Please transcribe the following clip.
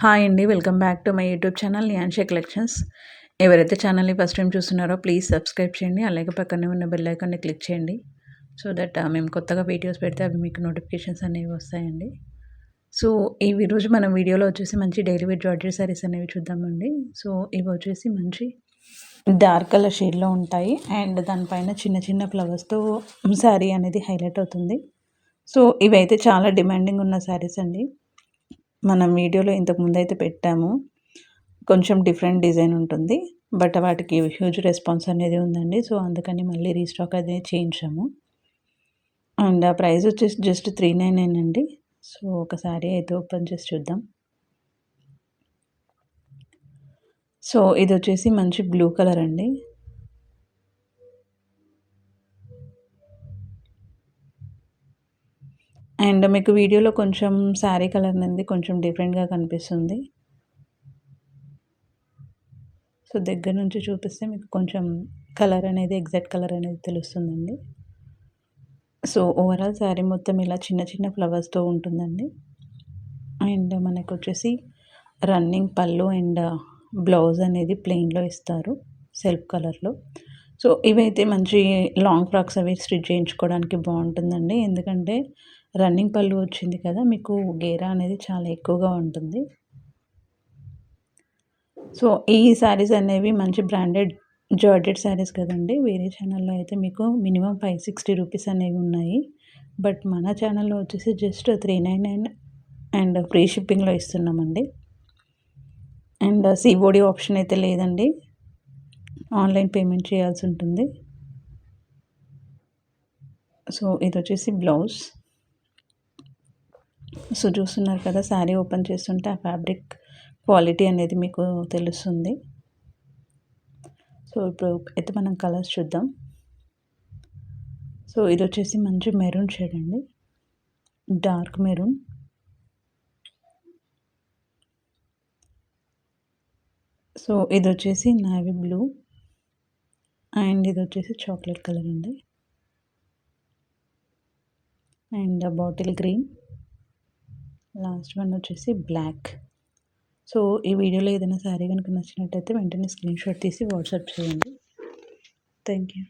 Hi అండి welcome back to my YouTube channel యాన్షే collections. ఎవరైతే ఛానల్ని ఫస్ట్ టైం చూస్తున్నారో ప్లీజ్ సబ్స్క్రైబ్ చేయండి అలాగే పక్కనే ఉన్న బెల్ ఐకాన్ని క్లిక్ చేయండి. సో దట్ uh, మేము కొత్తగా వీడియోస్ పెడితే అవి మీకు నోటిఫికేషన్స్ అనేవి వస్తాయండి. సో ఈ రోజు మనం వీడియోలో వచ్చేసి మంచి డైలీ వేర్ జార్జరీ సారీస్ అనేవి చూద్దామండి. సో ఇవి వచ్చేసి మంచి డార్క్ కలర్ షేడ్లో ఉంటాయి. అండ్ దానిపైన చిన్న చిన్న ఫ్లవర్స్తో శారీ అనేది హైలైట్ అవుతుంది. సో ఇవైతే చాలా డిమాండింగ్ ఉన్న శారీస్ అండి. మనం వీడియోలో ఇంతకు ముందు అయితే పెట్టాము. కొంచెం డిఫరెంట్ డిజైన్ ఉంటుంది. బట్ వాటికి హ్యూజ్ రెస్పాన్స్ అనేది ఉందండి. సో అందుకని మళ్ళీ రీస్టాక్ అనేది చేయించాము. అండ్ ఆ ప్రైస్ వచ్చేసి జస్ట్ త్రీ నైన్ నైన్ అండి. సో ఒకసారి అయితే ఓపెన్ చేసి చూద్దాం. సో ఇది వచ్చేసి మంచి బ్లూ కలర్ అండి. అండ్ మీకు వీడియోలో కొంచెం శారీ కలర్ అనేది కొంచెం డిఫరెంట్గా కనిపిస్తుంది. సో దగ్గర నుంచి చూపిస్తే మీకు కొంచెం కలర్ అనేది ఎగ్జాక్ట్ కలర్ అనేది తెలుస్తుందండి. సో ఓవరాల్ శారీ మొత్తం ఇలా చిన్న చిన్న ఫ్లవర్స్తో ఉంటుందండి. అండ్ మనకు వచ్చేసి రన్నింగ్ పళ్ళు అండ్ బ్లౌజ్ అనేది ప్లెయిన్లో ఇస్తారు సెల్ఫ్ కలర్లో. సో ఇవైతే మంచి లాంగ్ ఫ్రాక్స్ అవి స్టిచ్ చేయించుకోవడానికి బాగుంటుందండి. ఎందుకంటే రన్నింగ్ పళ్ళు వచ్చింది కదా మీకు గేరా అనేది చాలా ఎక్కువగా ఉంటుంది. సో ఈ శారీస్ అనేవి మంచి బ్రాండెడ్ జార్జెట్ శారీస్ కదండి. వేరే ఛానల్లో అయితే మీకు మినిమం ఫైవ్ సిక్స్టీ రూపీస్ అనేవి ఉన్నాయి. బట్ మన ఛానల్లో వచ్చేసి just three nine nine and free షిప్పింగ్లో ఇస్తున్నామండి. అండ్ సిఓడి ఆప్షన్ అయితే లేదండి. ఆన్లైన్ పేమెంట్ చేయాల్సి ఉంటుంది. సో ఇది వచ్చేసి బ్లౌజ్. సో చూస్తున్నారు కదా శారీ ఓపెన్ చేస్తుంటే ఆ ఫ్యాబ్రిక్ క్వాలిటీ అనేది మీకు తెలుస్తుంది. సో ఇప్పుడు అయితే మనం కలర్స్ చూద్దాం. సో ఇది వచ్చేసి మంచి మెరూన్ షేడ్ అండి. Dark maroon. సో ఇది వచ్చేసి నావీ బ్లూ. అండ్ ఇది వచ్చేసి చాక్లెట్ కలర్ అండి. And bottle green. Last one వచ్చేసి బ్లాక్. సో ఈ వీడియోలో ఏదైనా శారీ కనుక నచ్చినట్టయితే వెంటనే స్క్రీన్ షాట్ తీసి వాట్సాప్ చేయండి. Thank you.